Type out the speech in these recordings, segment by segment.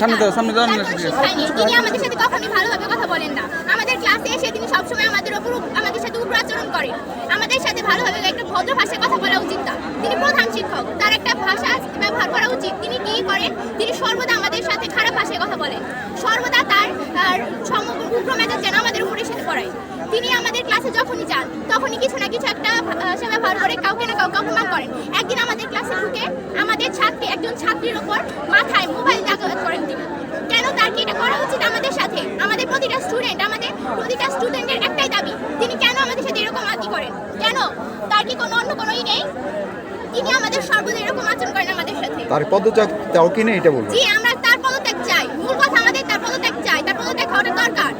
সামনে দাও, সামনে দাও, তিনি আমাদের সাথে কখনোই ভালোভাবে কথা বলেন না। আমাদের ক্লাসে এসে তিনি সবসময় আমাদের উপর আমাদের সাথে আচরণ করেন। আমাদের সাথে ভালোভাবে একটা ভদ্র ভাষায় কথা বলা উচিত না। তিনি প্রধান শিক্ষক তার একটা ভাষা ব্যবহার করা উচিত। তিনি কি করেন? তিনি সর্বদা আমাদের সাথে খারাপ ভাষায় কথা বলেন। সর্বদা তার সমগ্র উগ্র মেজাজ যেন আমাদের উপরে এসে পড়ে তিনি আমাদের ক্লাসে যখনই যান তখনই কিছু না কিছু একটা ভাষা ব্যবহার করে কাউকে না কাউকে অপমান করেন। একদিন আমাদের ক্লাসে ঢুকে আমাদের ছাত্রী একজন ছাত্রীর ওপর মাথায় মোবাইল আঘাত করেন তিনি। কেন তার কি এটা করা উচিত আমাদের সাথে? আমাদের প্রতিটা স্টুডেন্ট আমাদের প্রতিটা স্টুডেন্টের একটাই দাবি তিনি কেন আমাদের সাথে এরকম আতি করেন? কেন? তার কি কোনো অন্য কোনোই নেই? তিনি আমাদের সর্বদা এরকম আচরণ করেন আমাদের সাথে। তার পদত্যাগ দাও কিনা এটা বলব জি আমরা তার পদত্যাগ চাই মূল কথা আমাদের তার পদত্যাগ চাই তার পদত্যাগ হওয়াটা দরকার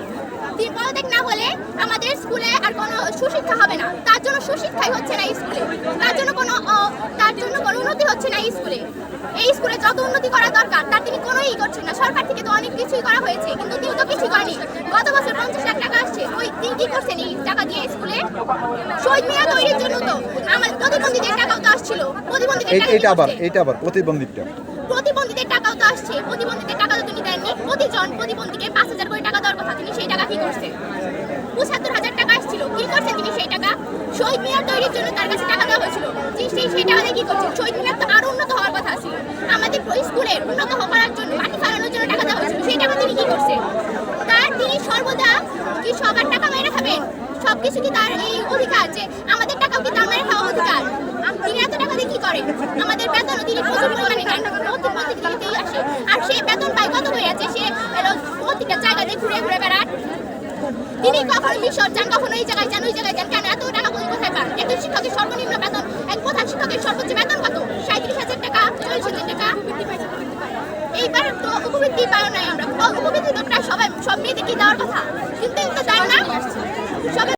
পদত্যাগ না হলে আমাদের স্কুলে আর কোনো সুশিক্ষা হবে না। তার জন্য সুশিক্ষাই হচ্ছে না স্কুলে। তার জন্য কোনো তার জন্য কোনো উন্নতি হচ্ছে না স্কুলে। এই স্কুলে যত উন্নতি করা দরকার তার তিনি কোনোই করছেন না। সরকার থেকে তো অনেক কিছুই করা হয়েছে কিন্তু তিনি তো কিছুই করেনি। গত বছর পঞ্চাশ লাখ টাকা আসছে। ওই তিনি কি করছেন এই টাকা দিয়ে স্কুলে? শহীদ মিনার তৈরির জন্য তো আমার প্রতিবন্ধীদের টাকাও তো আসছিল। প্রতিবন্ধীদের এইটা আবার? এইটা আবার প্রতিবন্ধীটা প্রতিবন্ধীদের টাকাও তো আসছে। প্রতিবন্ধীদের টাকা তো তিনি দেননি প্রতিজন প্রতিবন্ধীকে পাঁচ হাজার করে টাকা দেওয়ার কথা তিনি সেই টাকা কি করছে? পঁচাত্তর হাজার টাকা আসছিল। কি করছে তিনি সেই টাকা? শহীদ মিনার তৈরির জন্য তার কাছে টাকা দেওয়া হয়েছিল। সেই সেই টাকা দিয়ে কি করছে শহীদ মিনার তো আরও উন্নত হওয়ার কথা ছিল। আমাদের স্কুলের উন্নত করার জন্য, মাটি ফালানোর জন্য টাকা দেওয়া হয়েছিল। সেই টাকা তিনি কি করছে? তার তিনি সর্বদা কি সবার টাকা মেরে খাবেন? সবকিছু কি তার এই অধিকার যে আমাদের টাকাও কি তার মেরে খাওয়া অধিকার তিনি এত টাকা দিয়ে কি করেন আমাদের বেতনও তিনি প্রচুর পরিমাণে নেন প্রতি প্রতিদিনতেই আসে আর সে বেতন পায় কত করে আছে সে এলো প্রতিটা জায়গাতে ঘুরে ঘুরে বেড়ান তিনি কখনো মিশর যান কখনো এই জায়গায় যান, ওই জায়গায় যান। কেন? এত টাকা কোথায় কোথায় পান? একজন শিক্ষকের সর্বনিম্ন বেতন, এক প্রধান শিক্ষকের সর্বোচ্চ বেতন কত? সাঁত্রিশ হাজার টাকা, চল্লিশ হাজার টাকা। এইবার তো উপবৃত্তি পাও নাই আমরা। উপবৃত্তি তো প্রায় সবাই, সব মেয়েদেরকে দেওয়ার কথা? কিন্তু তো দেয় না? সবাই